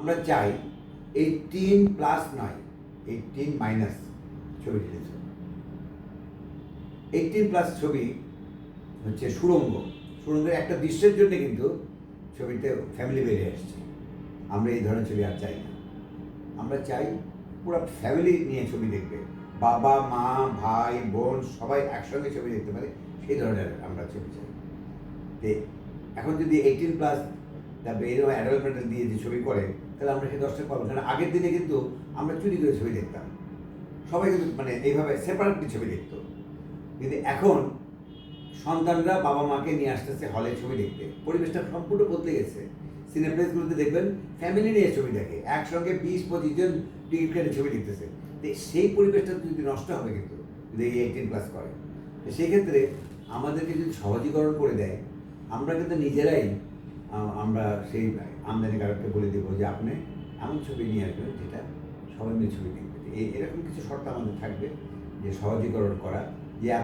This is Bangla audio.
আমরা চাই এইটিন প্লাস নয় এইটিন মাইনাস ছবি এইটিন প্লাস ছবি হচ্ছে সুরঙ্গ সুরঙ্গের একটা দৃশ্যের জন্য কিন্তু ছবিতে ফ্যামিলি বেরিয়ে আসছে। আমরা এই ধরনের ছবি আর চাই না। আমরা চাই পুরো ফ্যামিলি নিয়ে ছবি দেখবে। বাবা, মা, ভাই, বোন সবাই একসঙ্গে ছবি দেখতে পারে, সেই ধরনের আমরা ছবি চাই। এখন যদি এইটিন প্লাস তারপরে এরকম মেটাল দিয়ে যে ছবি করে, তাহলে আমরা সেই দশটা পাবো কারণ আগের দিনে কিন্তু আমরা চুরি করে ছবি দেখতাম। সবাই কিন্তু মানে এইভাবে সেপারেটলি ছবি দেখতো। কিন্তু এখন সন্তানরা বাবা মাকে নিয়ে আসতেছে হলে ছবি দেখতে। পরিবেশটা সম্পূর্ণ বদলে গেছে। সিনেপ্লেসগুলোতে দেখবেন ফ্যামিলি নিয়ে ছবি দেখে। একসঙ্গে বিশ, পঁচিশ জন টিকিট কেটে ছবি দেখতেছে। তো সেই পরিবেশটা যদি নষ্ট হবে কিন্তু, যদি এই এইটিন প্লাস করে। তো সেই ক্ষেত্রে আমাদেরকে যদি সহজীকরণ করে দেয়, আমরা কিন্তু নিজেরাই আমরা সেই আমদানিকারককে বলে দেবো যে আপনি এমন ছবি নিয়ে আসবেন যেটা সবাই মিলে ছবি দেখবে। এরকম কিছু শর্ত আমাদের থাকবে যে সহজীকরণ করা